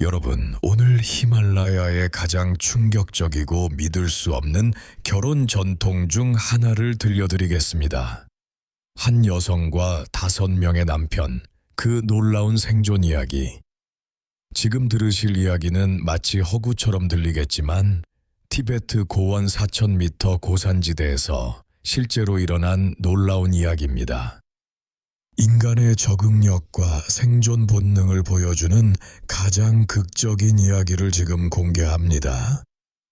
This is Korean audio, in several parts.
여러분, 오늘 히말라야의 가장 충격적이고 믿을 수 없는 결혼 전통 중 하나를 들려드리겠습니다. 한 여성과 다섯 명의 남편, 그 놀라운 생존 이야기. 지금 들으실 이야기는 마치 허구처럼 들리겠지만, 티베트 고원 4,000m 고산지대에서 실제로 일어난 놀라운 이야기입니다. 인간의 적응력과 생존 본능을 보여주는 가장 극적인 이야기를 지금 공개합니다.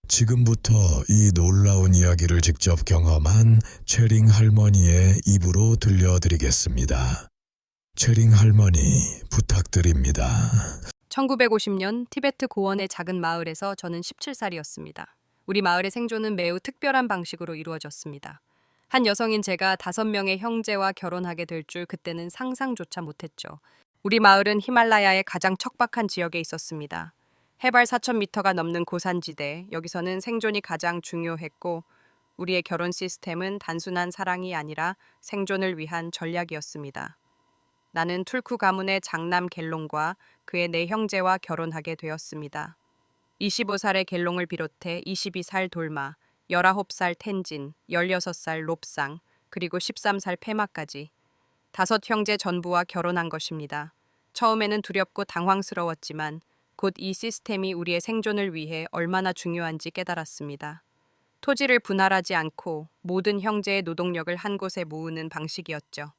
지금부터 이 놀라운 이야기를 직접 경험한 체링 할머니의 입으로 들려드리겠습니다. 체링 할머니 부탁드립니다. 1950년 티베트 고원의 작은 마을에서 저는 17살이었습니다. 우리 마을의 생존은 매우 특별한 방식으로 이루어졌습니다. 한 여성인 제가 다섯 명의 형제와 결혼하게 될 줄 그때는 상상조차 못했죠. 우리 마을은 히말라야의 가장 척박한 지역에 있었습니다. 해발 4,000m가 넘는 고산지대, 여기서는 생존이 가장 중요했고, 우리의 결혼 시스템은 단순한 사랑이 아니라 생존을 위한 전략이었습니다. 나는 툴쿠 가문의 장남 갤롱과 그의 네 형제와 결혼하게 되었습니다. 25살의 갤롱을 비롯해 22살 돌마, 19살 텐진, 16살 롭상, 그리고 13살 페마까지 다섯 형제 전부와 결혼한 것입니다. 처음에는 두렵고 당황스러웠지만 곧 이 시스템이 우리의 생존을 위해 얼마나 중요한지 깨달았습니다. 토지를 분할하지 않고 모든 형제의 노동력을 한 곳에 모으는 방식이었죠.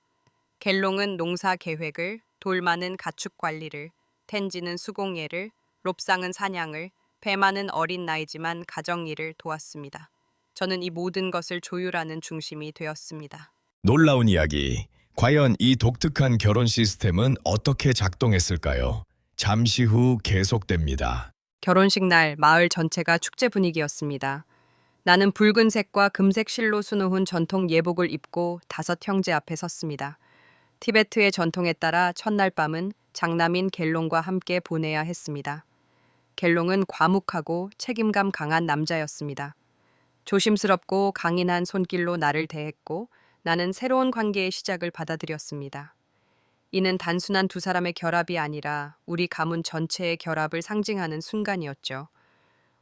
갤롱은 농사 계획을, 돌마는 가축 관리를, 텐지는 수공예를, 롭상은 사냥을, 배마는 어린 나이지만 가정 일을 도왔습니다. 저는 이 모든 것을 조율하는 중심이 되었습니다. 놀라운 이야기. 과연 이 독특한 결혼 시스템은 어떻게 작동했을까요? 잠시 후 계속됩니다. 결혼식 날 마을 전체가 축제 분위기였습니다. 나는 붉은색과 금색 실로 수놓은 전통 예복을 입고 다섯 형제 앞에 섰습니다. 티베트의 전통에 따라 첫날 밤은 장남인 갤롱과 함께 보내야 했습니다. 갤롱은 과묵하고 책임감 강한 남자였습니다. 조심스럽고 강인한 손길로 나를 대했고 나는 새로운 관계의 시작을 받아들였습니다. 이는 단순한 두 사람의 결합이 아니라 우리 가문 전체의 결합을 상징하는 순간이었죠.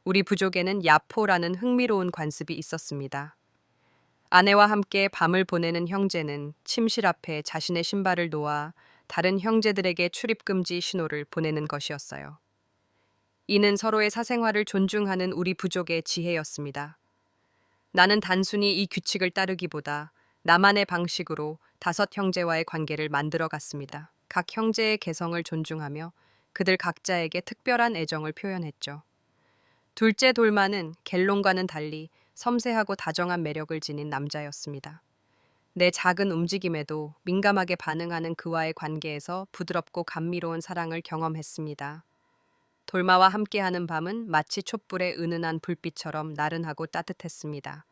우리 부족에는 야포라는 흥미로운 관습이 있었습니다. 아내와 함께 밤을 보내는 형제는 침실 앞에 자신의 신발을 놓아 다른 형제들에게 출입금지 신호를 보내는 것이었어요. 이는 서로의 사생활을 존중하는 우리 부족의 지혜였습니다. 나는 단순히 이 규칙을 따르기보다 나만의 방식으로 다섯 형제와의 관계를 만들어 갔습니다. 각 형제의 개성을 존중하며 그들 각자에게 특별한 애정을 표현했죠. 둘째 돌마는 갤롱과는 달리 섬세하고 다정한 매력을 지닌 남자였습니다. 내 작은 움직임에도 민감하게 반응하는 그와의 관계에서 부드럽고 감미로운 사랑을 경험했습니다. 돌마와 함께하는 밤은 마치 촛불의 은은한 불빛처럼 나른하고 따뜻했습니다.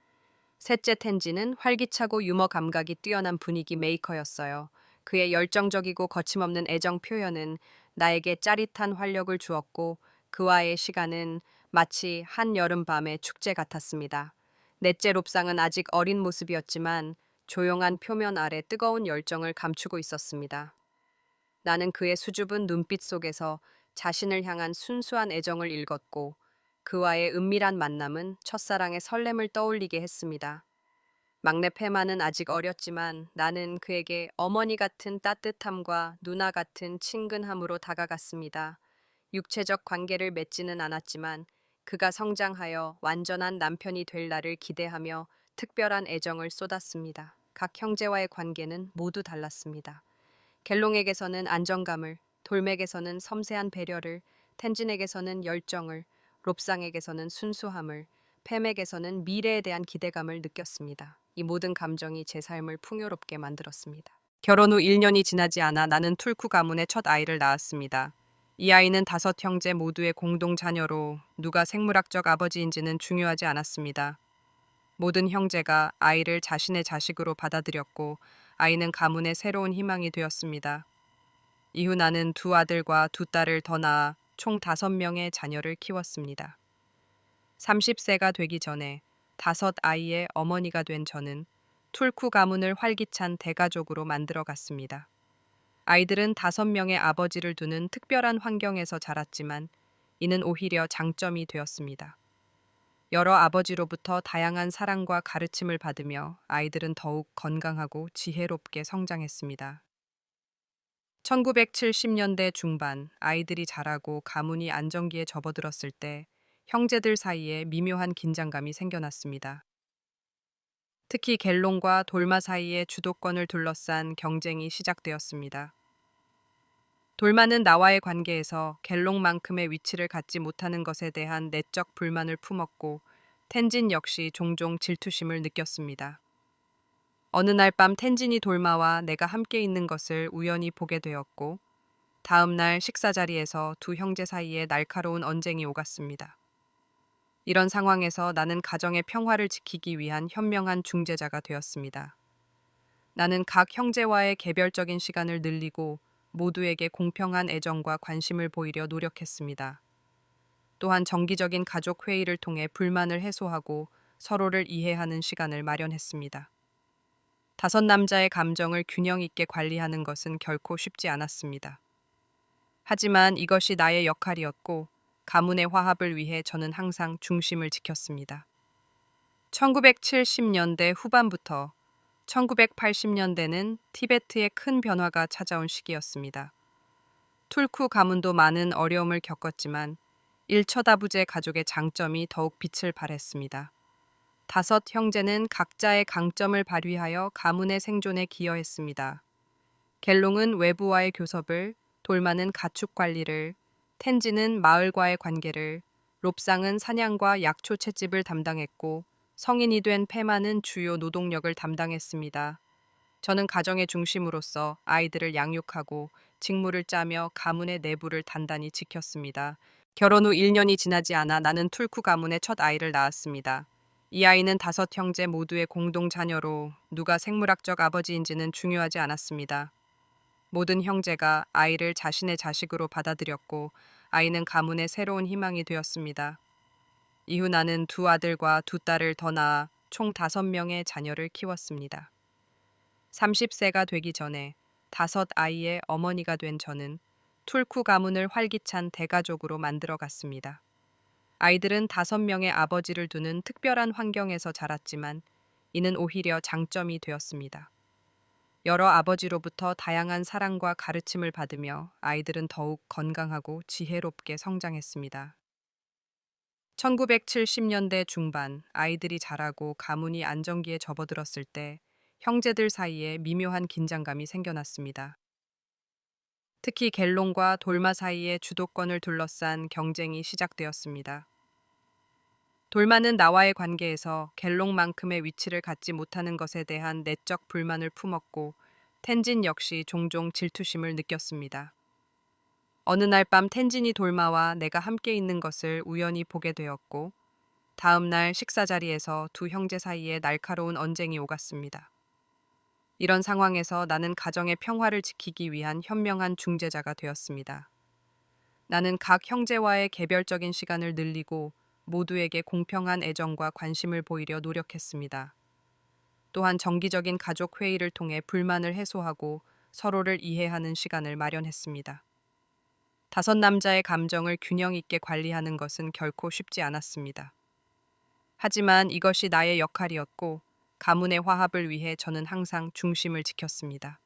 셋째 텐지는 활기차고 유머 감각이 뛰어난 분위기 메이커였어요. 그의 열정적이고 거침없는 애정 표현은 나에게 짜릿한 활력을 주었고 그와의 시간은 마치 한 여름밤의 축제 같았습니다. 넷째 롭상은 아직 어린 모습이었지만 조용한 표면 아래 뜨거운 열정을 감추고 있었습니다. 나는 그의 수줍은 눈빛 속에서 자신을 향한 순수한 애정을 읽었고 그와의 은밀한 만남은 첫사랑의 설렘을 떠올리게 했습니다. 막내 페마는 아직 어렸지만 나는 그에게 어머니 같은 따뜻함과 누나 같은 친근함으로 다가갔습니다. 육체적 관계를 맺지는 않았지만 그가 성장하여 완전한 남편이 될 날을 기대하며 특별한 애정을 쏟았습니다. 각 형제와의 관계는 모두 달랐습니다. 갤롱에게서는 안정감을, 돌맥에서는 섬세한 배려를, 텐진에게서는 열정을, 롭상에게서는 순수함을, 팸에게서는 미래에 대한 기대감을 느꼈습니다. 이 모든 감정이 제 삶을 풍요롭게 만들었습니다. 결혼 후 1년이 지나지 않아 나는 툴쿠 가문의 첫 아이를 낳았습니다. 이 아이는 다섯 형제 모두의 공동 자녀로 누가 생물학적 아버지인지는 중요하지 않았습니다. 모든 형제가 아이를 자신의 자식으로 받아들였고 아이는 가문의 새로운 희망이 되었습니다. 이후 나는 두 아들과 두 딸을 더 낳아 총 다섯 명의 자녀를 키웠습니다. 30세가 되기 전에 다섯 아이의 어머니가 된 저는 툴쿠 가문을 활기찬 대가족으로 만들어 갔습니다. 아이들은 다섯 명의 아버지를 두는 특별한 환경에서 자랐지만 이는 오히려 장점이 되었습니다. 여러 아버지로부터 다양한 사랑과 가르침을 받으며 아이들은 더욱 건강하고 지혜롭게 성장했습니다. 1970년대 중반 아이들이 자라고 가문이 안정기에 접어들었을 때 형제들 사이에 미묘한 긴장감이 생겨났습니다. 특히 갤롱과 돌마 사이의 주도권을 둘러싼 경쟁이 시작되었습니다. 돌마는 나와의 관계에서 갤롱만큼의 위치를 갖지 못하는 것에 대한 내적 불만을 품었고 텐진 역시 종종 질투심을 느꼈습니다. 어느 날 밤 텐진이 돌마와 내가 함께 있는 것을 우연히 보게 되었고 다음 날 식사 자리에서 두 형제 사이에 날카로운 언쟁이 오갔습니다. 이런 상황에서 나는 가정의 평화를 지키기 위한 현명한 중재자가 되었습니다. 나는 각 형제와의 개별적인 시간을 늘리고 모두에게 공평한 애정과 관심을 보이려 노력했습니다. 또한 정기적인 가족 회의를 통해 불만을 해소하고 서로를 이해하는 시간을 마련했습니다. 다섯 남자의 감정을 균형 있게 관리하는 것은 결코 쉽지 않았습니다. 하지만 이것이 나의 역할이었고 가문의 화합을 위해 저는 항상 중심을 지켰습니다. 1970년대 후반부터 1980년대는 티베트의 큰 변화가 찾아온 시기였습니다. 툴쿠 가문도 많은 어려움을 겪었지만 일처다부제 가족의 장점이 더욱 빛을 발했습니다. 다섯 형제는 각자의 강점을 발휘하여 가문의 생존에 기여했습니다. 갤롱은 외부와의 교섭을, 돌마는 가축 관리를, 텐지는 마을과의 관계를, 롭상은 사냥과 약초 채집을 담당했고 성인이 된 페마는 주요 노동력을 담당했습니다. 저는 가정의 중심으로서 아이들을 양육하고 직무를 짜며 가문의 내부를 단단히 지켰습니다. 결혼 후 1년이 지나지 않아 나는 툴쿠 가문의 첫 아이를 낳았습니다. 이 아이는 다섯 형제 모두의 공동 자녀로 누가 생물학적 아버지인지는 중요하지 않았습니다. 모든 형제가 아이를 자신의 자식으로 받아들였고 아이는 가문의 새로운 희망이 되었습니다. 이후 나는 두 아들과 두 딸을 더 낳아 총 다섯 명의 자녀를 키웠습니다. 30세가 되기 전에 다섯 아이의 어머니가 된 저는 툴쿠 가문을 활기찬 대가족으로 만들어 갔습니다. 아이들은 다섯 명의 아버지를 두는 특별한 환경에서 자랐지만 이는 오히려 장점이 되었습니다. 여러 아버지로부터 다양한 사랑과 가르침을 받으며 아이들은 더욱 건강하고 지혜롭게 성장했습니다. 1970년대 중반 아이들이 자라고 가문이 안정기에 접어들었을 때 형제들 사이에 미묘한 긴장감이 생겨났습니다. 특히 갤롱과 돌마 사이의 주도권을 둘러싼 경쟁이 시작되었습니다. 돌마는 나와의 관계에서 갤롱만큼의 위치를 갖지 못하는 것에 대한 내적 불만을 품었고 텐진 역시 종종 질투심을 느꼈습니다. 어느 날 밤 텐진이 돌마와 내가 함께 있는 것을 우연히 보게 되었고 다음 날 식사 자리에서 두 형제 사이에 날카로운 언쟁이 오갔습니다. 이런 상황에서 나는 가정의 평화를 지키기 위한 현명한 중재자가 되었습니다. 나는 각 형제와의 개별적인 시간을 늘리고 모두에게 공평한 애정과 관심을 보이려 노력했습니다. 또한 정기적인 가족 회의를 통해 불만을 해소하고 서로를 이해하는 시간을 마련했습니다. 다섯 남자의 감정을 균형 있게 관리하는 것은 결코 쉽지 않았습니다. 하지만 이것이 나의 역할이었고 가문의 화합을 위해 저는 항상 중심을 지켰습니다.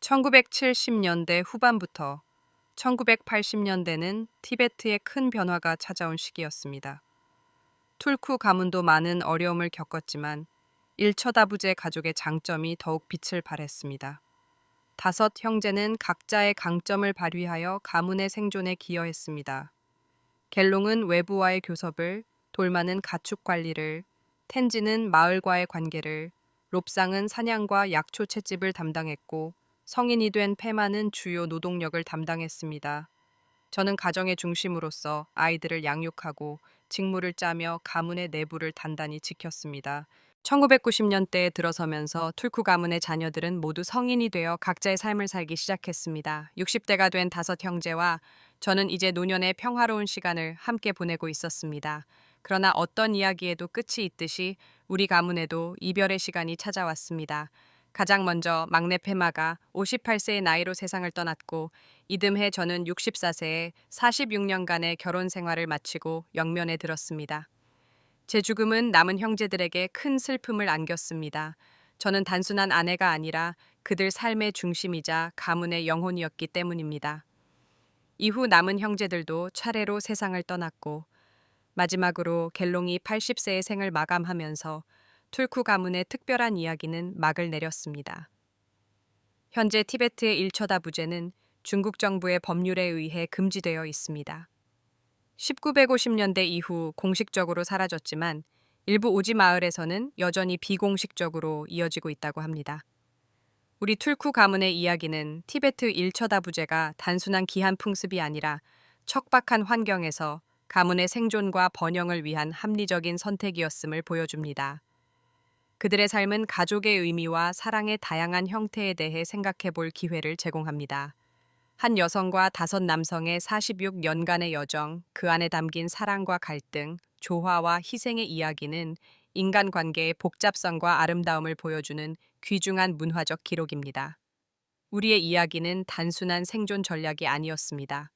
1970년대 후반부터 1980년대는 티베트의 큰 변화가 찾아온 시기였습니다. 툴쿠 가문도 많은 어려움을 겪었지만 일처다부제 가족의 장점이 더욱 빛을 발했습니다. 다섯 형제는 각자의 강점을 발휘하여 가문의 생존에 기여했습니다. 갤롱은 외부와의 교섭을, 돌마는 가축 관리를, 텐지는 마을과의 관계를, 롭상은 사냥과 약초 채집을 담당했고 성인이 된 페마는 주요 노동력을 담당했습니다. 저는 가정의 중심으로서 아이들을 양육하고 직무를 짜며 가문의 내부를 단단히 지켰습니다. 1990년대에 들어서면서 툴쿠 가문의 자녀들은 모두 성인이 되어 각자의 삶을 살기 시작했습니다. 60대가 된 다섯 형제와 저는 이제 노년의 평화로운 시간을 함께 보내고 있었습니다. 그러나 어떤 이야기에도 끝이 있듯이 우리 가문에도 이별의 시간이 찾아왔습니다. 가장 먼저 막내 페마가 58세의 나이로 세상을 떠났고 이듬해 저는 64세에 46년간의 결혼 생활을 마치고 영면에 들었습니다. 제 죽음은 남은 형제들에게 큰 슬픔을 안겼습니다. 저는 단순한 아내가 아니라 그들 삶의 중심이자 가문의 영혼이었기 때문입니다. 이후 남은 형제들도 차례로 세상을 떠났고 마지막으로 갤롱이 80세의 생을 마감하면서 툴쿠 가문의 특별한 이야기는 막을 내렸습니다. 현재 티베트의 일처다 부제는 중국 정부의 법률에 의해 금지되어 있습니다. 1950년대 이후 공식적으로 사라졌지만 일부 오지 마을에서는 여전히 비공식적으로 이어지고 있다고 합니다. 우리 툴쿠 가문의 이야기는 티베트 일처다 부제가 단순한 기한 풍습이 아니라 척박한 환경에서 가문의 생존과 번영을 위한 합리적인 선택이었음을 보여줍니다. 그들의 삶은 가족의 의미와 사랑의 다양한 형태에 대해 생각해 볼 기회를 제공합니다. 한 여성과 다섯 남성의 46년간의 여정, 그 안에 담긴 사랑과 갈등, 조화와 희생의 이야기는 인간관계의 복잡성과 아름다움을 보여주는 귀중한 문화적 기록입니다. 우리의 이야기는 단순한 생존 전략이 아니었습니다.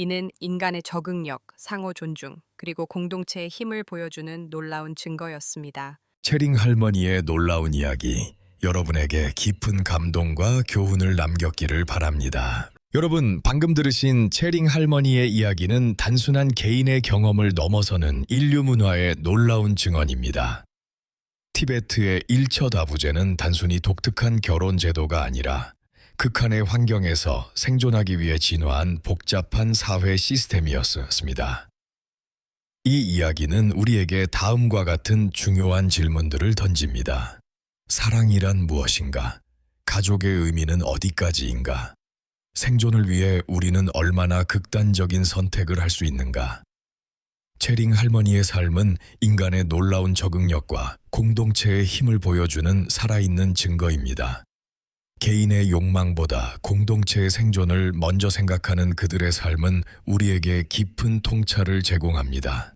이는 인간의 적응력, 상호 존중, 그리고 공동체의 힘을 보여주는 놀라운 증거였습니다. 체링 할머니의 놀라운 이야기, 여러분에게 깊은 감동과 교훈을 남겼기를 바랍니다. 여러분, 방금 들으신 체링 할머니의 이야기는 단순한 개인의 경험을 넘어서는 인류 문화의 놀라운 증언입니다. 티베트의 일처다부제는 단순히 독특한 결혼 제도가 아니라 극한의 환경에서 생존하기 위해 진화한 복잡한 사회 시스템이었습니다. 이 이야기는 우리에게 다음과 같은 중요한 질문들을 던집니다. 사랑이란 무엇인가? 가족의 의미는 어디까지인가? 생존을 위해 우리는 얼마나 극단적인 선택을 할 수 있는가? 체링 할머니의 삶은 인간의 놀라운 적응력과 공동체의 힘을 보여주는 살아있는 증거입니다. 개인의 욕망보다 공동체의 생존을 먼저 생각하는 그들의 삶은 우리에게 깊은 통찰을 제공합니다.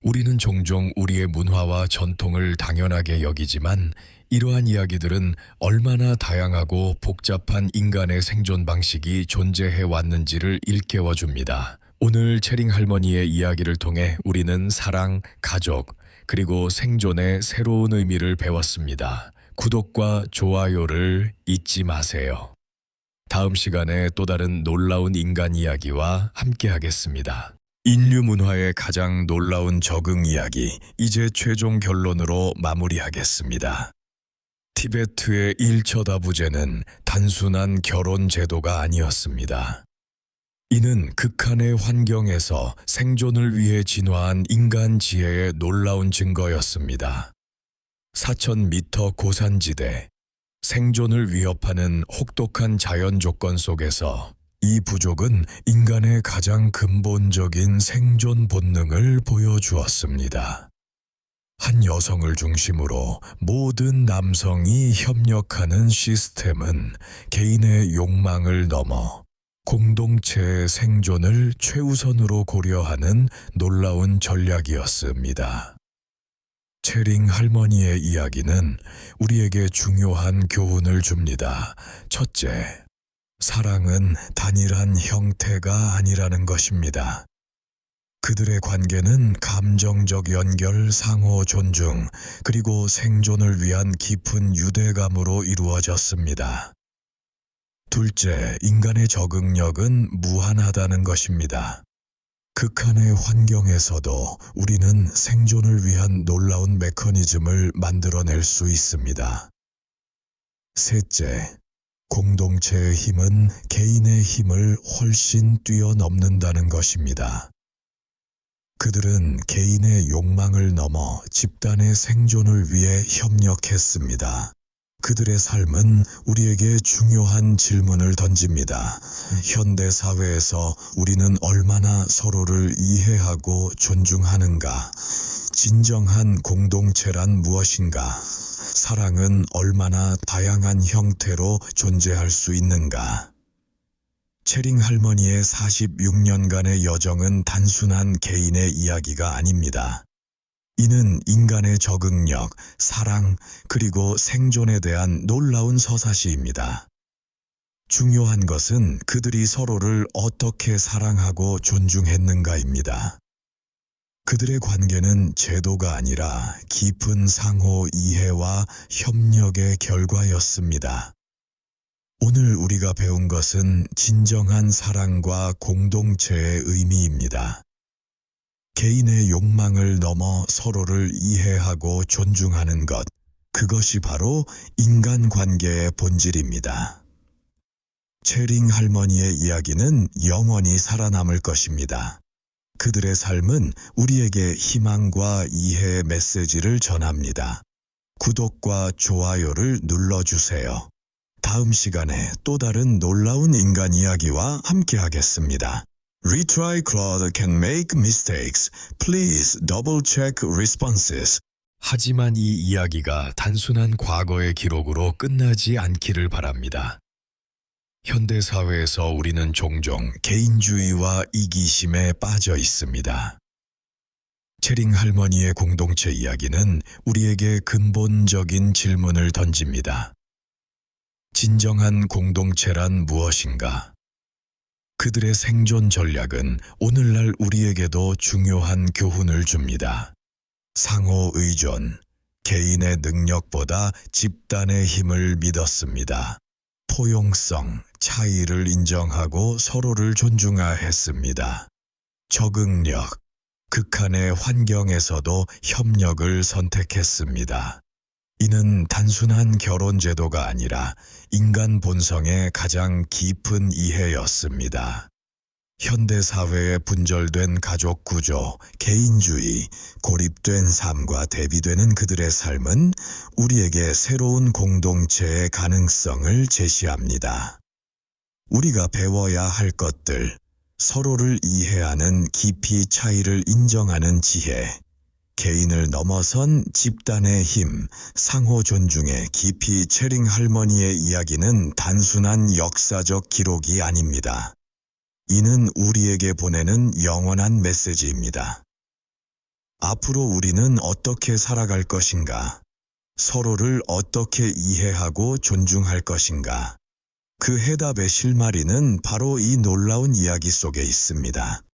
우리는 종종 우리의 문화와 전통을 당연하게 여기지만 이러한 이야기들은 얼마나 다양하고 복잡한 인간의 생존 방식이 존재해 왔는지를 일깨워 줍니다. 오늘 체링 할머니의 이야기를 통해 우리는 사랑, 가족, 그리고 생존의 새로운 의미를 배웠습니다. 구독과 좋아요를 잊지 마세요. 다음 시간에 또 다른 놀라운 인간 이야기와 함께 하겠습니다. 인류 문화의 가장 놀라운 적응 이야기, 이제 최종 결론으로 마무리하겠습니다. 티베트의 일처다부제는 단순한 결혼 제도가 아니었습니다. 이는 극한의 환경에서 생존을 위해 진화한 인간 지혜의 놀라운 증거였습니다. 4,000m 고산지대, 생존을 위협하는 혹독한 자연 조건 속에서 이 부족은 인간의 가장 근본적인 생존 본능을 보여주었습니다. 한 여성을 중심으로 모든 남성이 협력하는 시스템은 개인의 욕망을 넘어 공동체의 생존을 최우선으로 고려하는 놀라운 전략이었습니다. 체링 할머니의 이야기는 우리에게 중요한 교훈을 줍니다. 첫째, 사랑은 단일한 형태가 아니라는 것입니다. 그들의 관계는 감정적 연결, 상호 존중, 그리고 생존을 위한 깊은 유대감으로 이루어졌습니다. 둘째, 인간의 적응력은 무한하다는 것입니다. 극한의 환경에서도 우리는 생존을 위한 놀라운 메커니즘을 만들어낼 수 있습니다. 셋째, 공동체의 힘은 개인의 힘을 훨씬 뛰어넘는다는 것입니다. 그들은 개인의 욕망을 넘어 집단의 생존을 위해 협력했습니다. 그들의 삶은 우리에게 중요한 질문을 던집니다. 현대 사회에서 우리는 얼마나 서로를 이해하고 존중하는가? 진정한 공동체란 무엇인가? 사랑은 얼마나 다양한 형태로 존재할 수 있는가? 체링 할머니의 46년간의 여정은 단순한 개인의 이야기가 아닙니다. 이는 인간의 적응력, 사랑, 그리고 생존에 대한 놀라운 서사시입니다. 중요한 것은 그들이 서로를 어떻게 사랑하고 존중했는가입니다. 그들의 관계는 제도가 아니라 깊은 상호 이해와 협력의 결과였습니다. 오늘 우리가 배운 것은 진정한 사랑과 공동체의 의미입니다. 개인의 욕망을 넘어 서로를 이해하고 존중하는 것, 그것이 바로 인간 관계의 본질입니다. 체링 할머니의 이야기는 영원히 살아남을 것입니다. 그들의 삶은 우리에게 희망과 이해의 메시지를 전합니다. 구독과 좋아요를 눌러주세요. 다음 시간에 또 다른 놀라운 인간 이야기와 함께 하겠습니다. Retry Claude can make mistakes. Please double check responses. 하지만 이 이야기가 단순한 과거의 기록으로 끝나지 않기를 바랍니다. 현대 사회에서 우리는 종종 개인주의와 이기심에 빠져 있습니다. 체링 할머니의 공동체 이야기는 우리에게 근본적인 질문을 던집니다. 진정한 공동체란 무엇인가? 그들의 생존 전략은 오늘날 우리에게도 중요한 교훈을 줍니다. 상호 의존, 개인의 능력보다 집단의 힘을 믿었습니다. 포용성, 차이를 인정하고 서로를 존중하였습니다. 적응력, 극한의 환경에서도 협력을 선택했습니다. 이는 단순한 결혼 제도가 아니라 인간 본성의 가장 깊은 이해였습니다. 현대 사회에 분절된 가족 구조, 개인주의, 고립된 삶과 대비되는 그들의 삶은 우리에게 새로운 공동체의 가능성을 제시합니다. 우리가 배워야 할 것들, 서로를 이해하는 깊이 차이를 인정하는 지혜, 개인을 넘어선 집단의 힘, 상호 존중의 깊이 체링 할머니의 이야기는 단순한 역사적 기록이 아닙니다. 이는 우리에게 보내는 영원한 메시지입니다. 앞으로 우리는 어떻게 살아갈 것인가? 서로를 어떻게 이해하고 존중할 것인가? 그 해답의 실마리는 바로 이 놀라운 이야기 속에 있습니다.